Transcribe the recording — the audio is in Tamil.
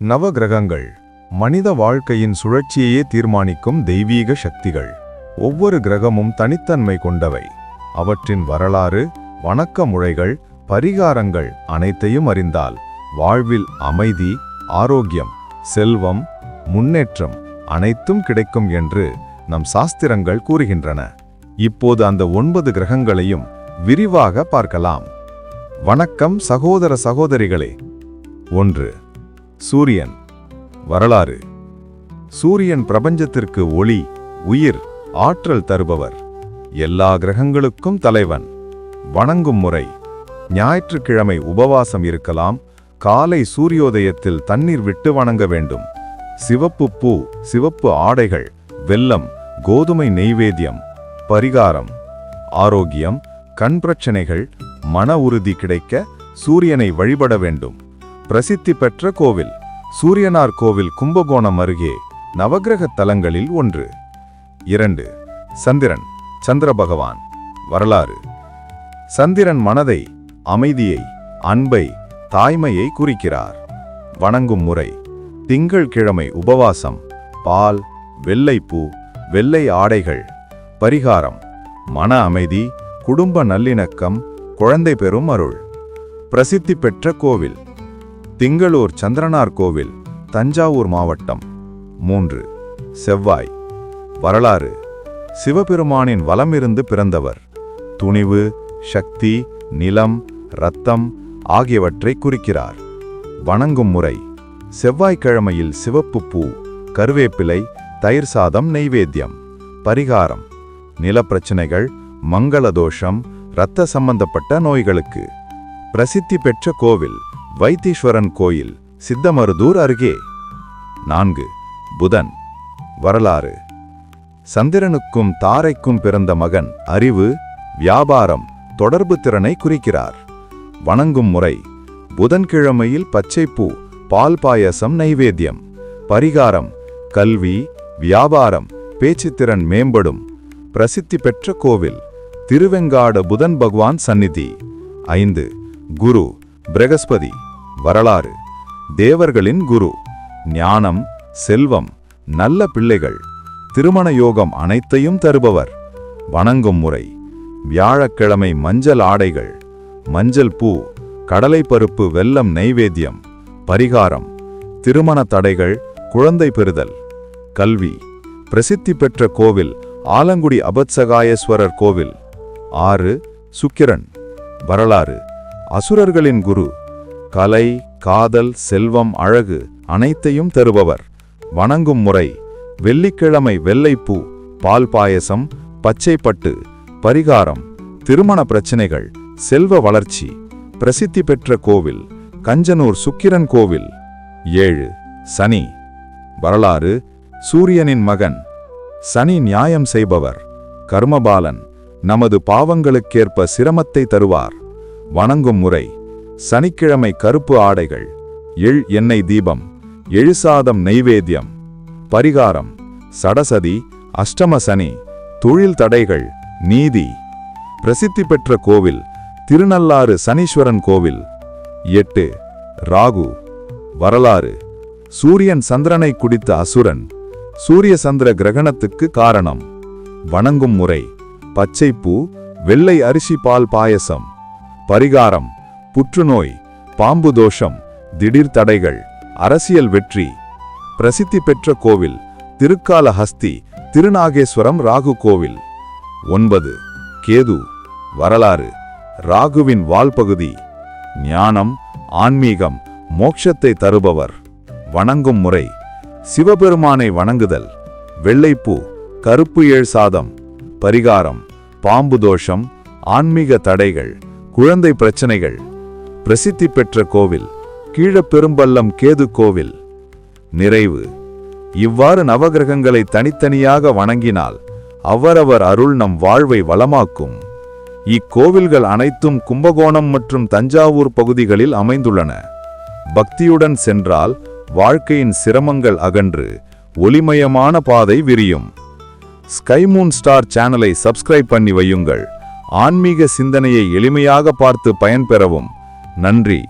நவகிரகங்கள் மனித வாழ்க்கையின் சுழற்சியையே தீர்மானிக்கும் தெய்வீக சக்திகள். ஒவ்வொரு கிரகமும் தனித்தன்மை கொண்டவை. அவற்றின் வரலாறு வணக்க முறைகள் பரிகாரங்கள் அனைத்தையும் அறிந்தால் வாழ்வில் அமைதி ஆரோக்கியம் செல்வம் முன்னேற்றம் அனைத்தும் கிடைக்கும் என்று நம் சாஸ்திரங்கள் கூறுகின்றன. இப்போது அந்த ஒன்பது கிரகங்களையும் விரிவாக பார்க்கலாம். வணக்கம் சகோதர சகோதரிகளே. ஒன்று சூரியன். வரலாறு. சூரியன் பிரபஞ்சத்திற்கு ஒளி உயிர் ஆற்றல் தருபவர். எல்லா கிரகங்களுக்கும் தலைவன். வணங்கும் முறை. ஞாயிற்றுக்கிழமை உபவாசம் இருக்கலாம் காலை சூரியோதயத்தில் தண்ணீர் விட்டு வணங்க வேண்டும். சிவப்பு பூ சிவப்பு ஆடைகள் வெல்லம் கோதுமை நெய்வேத்தியம் பரிகாரம். ஆரோக்கியம் கண் பிரச்சனைகள் மன உறுதி கிடைக்க சூரியனை வழிபட வேண்டும். பிரசித்தி பெற்ற கோவில் சூரியனார் கோவில் கும்பகோணம் அருகே நவக்கிரக தலங்களில் ஒன்று. இரண்டு சந்திரன் சந்திர பகவான் வரலாறு. சந்திரன் மனதை அமைதியை அன்பை தாய்மையை குறிக்கிறார். வணங்கும் முறை திங்கள் கிழமை உபவாசம் பால் வெள்ளைப்பூ வெள்ளை ஆடைகள். பரிகாரம் மன அமைதி குடும்ப நல்லிணக்கம் குழந்தை பெறும் அருள். பிரசித்தி பெற்ற கோவில் திங்களூர் சந்திரனார் கோவில் தஞ்சாவூர் மாவட்டம். மூன்று. செவ்வாய். வரலாறு. சிவபெருமானின் வலமிருந்து பிறந்தவர். துணிவு சக்தி நிலம் இரத்தம் ஆகியவற்றை குறிக்கிறார். வணங்கும் முறை. செவ்வாய்க்கிழமையில் சிவப்பு பூ கருவேப்பிலை தயிர் சாதம் நெய்வேத்தியம். பரிகாரம். நிலப்பிரச்சனைகள் மங்கள தோஷம் இரத்த சம்பந்தப்பட்ட நோய்களுக்கு. பிரசித்தி பெற்ற கோவில். வைத்தீஸ்வரன் கோயில் சித்தமருதூர் அருகே. நான்கு. புதன். வரலாறு. சந்திரனுக்கும் தாரைக்கும் பிறந்த மகன் அறிவு வியாபாரம் தொடர்பு திறனை குறிக்கிறார். வணங்கும் முறை. புதன்கிழமையில் பச்சைப்பூ பால் பாயசம் நைவேத்தியம். பரிகாரம். கல்வி வியாபாரம் பேச்சுத்திறன் மேம்படும். பிரசித்தி பெற்ற கோவில். திருவெங்காட புதன் பகவான் சந்நிதி. ஐந்து. குரு. பிரகஸ்பதி. வரலாறு தேவர்களின் குரு ஞானம் செல்வம் நல்ல பிள்ளைகள் திருமண யோகம் அனைத்தையும் தருபவர். வணங்கும் முறை வியாழக்கிழமை மஞ்சள் ஆடைகள் மஞ்சள் பூ கடலை பருப்பு வெல்லம் நைவேத்தியம் பரிகாரம் திருமண தடைகள் குழந்தை பெறுதல். கல்வி பிரசித்தி பெற்ற கோவில் ஆலங்குடி அபத்சகாயேஸ்வரர் கோவில். ஆறு சுக்கிரன். வரலாறு அசுரர்களின் குரு கலை காதல் செல்வம் அழகு அனைத்தையும் தருபவர். வணங்கும் முறை வெள்ளிக்கிழமை வெள்ளைப்பூ பால் பாயசம் பச்சைப்பட்டு பரிகாரம் திருமண பிரச்சினைகள் செல்வ வளர்ச்சி பிரசித்தி பெற்ற கோவில் கஞ்சனூர் சுக்கிரன் கோவில். ஏழு சனி வரலாறு சூரியனின் மகன். சனி நியாயம் செய்பவர் கர்மபாலன் நமது பாவங்களுக்கேற்ப சிரமத்தை தருவார். வணங்கும் முறை சனிக்கிழமை கருப்பு ஆடைகள் எள் எண்ணெய் தீபம் எழுசாதம் நெய்வேத்தியம் பரிகாரம் சடசதி அஷ்டம சனி தொழில் தடைகள் நீதி. பிரசித்தி பெற்ற கோவில் திருநள்ளாறு சனீஸ்வரன் கோவில். எட்டு ராகு. வரலாறு. சூரியன் சந்திரனை குடித்த அசுரன் சூரிய சந்திர கிரகணத்துக்கு காரணம். வணங்கும் முறை. பச்சைப்பூ வெள்ளை அரிசி பால் பாயசம். பரிகாரம். புற்றுநோய் பாம்பு தோஷம் திடீர் தடைகள் அரசியல் வெற்றி. பிரசித்தி பெற்ற கோவில் திருக்காலஹஸ்தி திருநாகேஸ்வரம் ராகு கோவில். ஒன்பது கேது வரலாறு ராகுவின் வால்பகுதி. ஞானம் ஆன்மீகம் மோட்சத்தை தருபவர். வணங்கும் முறை சிவபெருமானை வணங்குதல். வெள்ளைப்பூ கருப்பு ஏழ் சாதம். பரிகாரம் பாம்பு தோஷம் ஆன்மீக தடைகள் குழந்தை பிரச்சனைகள். பிரசித்தி பெற்ற கோவில் கீழப்பெரும்பள்ளம் கேது கோவில். நிறைவு. இவ்வாறு நவகிரகங்களை தனித்தனியாக வணங்கினால் அவரவர் அருள் நம் வாழ்வை வளமாக்கும். இக்கோவில்கள் அனைத்தும் கும்பகோணம் மற்றும் தஞ்சாவூர் பகுதிகளில் அமைந்துள்ளன. பக்தியுடன் சென்றால் வாழ்க்கையின் சிரமங்கள் அகன்று ஒளிமயமான பாதை விரியும். ஸ்கைமூன் ஸ்டார் சேனலை சப்ஸ்கிரைப் பண்ணி வையுங்கள். ஆன்மீக சிந்தனையை எளிமையாக பார்த்து பயன்பெறவும். நன்றி.